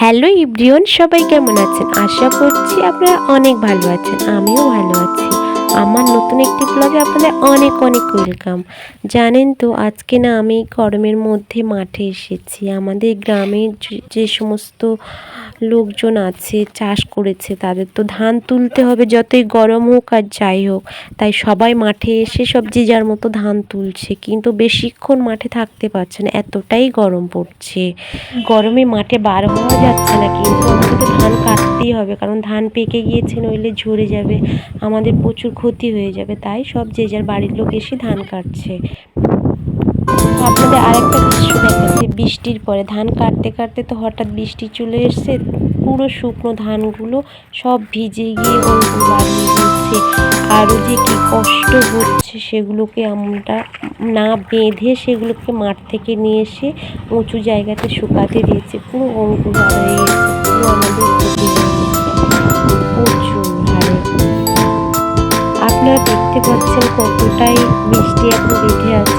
Hello ইব্রিয়ন, সবাই কেমন আছেন? আশা করছি আপনারা অনেক ভালো আছেন, আমিও ভালো আছি। আমার নতুন একটি ব্লগে আপনাদের অনেক অনেক ওয়েলকাম জানেন তো, আজকে না আমি গরমের মধ্যে মাঠে এসেছি। আমাদের গ্রামের যে- যে সমস্ত লোকজন আছে, চাষ করেছে, তাদের তো ধান তুলতে হবে যতই গরম হোক আর যাই হোক। তাই সবাই মাঠে এসে সব যে যার মতো ধান তুলছে, কিন্তু বেশিক্ষণ মাঠে থাকতে পারছে না, এতটাই গরম পড়ছে। গরমে মাঠে বার হওয়া যাচ্ছে না, কিন্তু আমাদের তো ধান কাটতেই হবে, কারণ ধান পেকে গিয়েছে, নইলে ঝরে যাবে, আমাদের প্রচুর ক্ষতি হয়ে যাবে, তাই সব যে যার বাড়ির লোক এসে ধান কাটছে। আপনাদের আরেকটা দৃশ্য বৃষ্টির পরে ধান কাটতে কাটতে তো হঠাৎ বৃষ্টি চলে এসছে, পুরো শুকনো ধানগুলো সব ভিজে গিয়ে দিচ্ছে। আরও যে কি কষ্ট হচ্ছে সেগুলোকে আমরা না বেঁধে সেগুলোকে মাঠ থেকে নিয়ে এসে উঁচু জায়গাতে শুকাতে দিয়েছে। পুরো অঙ্কুর আমাদের প্রচুর আপনারা দেখতে পাচ্ছেন কতটাই বৃষ্টি এখন বেঁধে আছে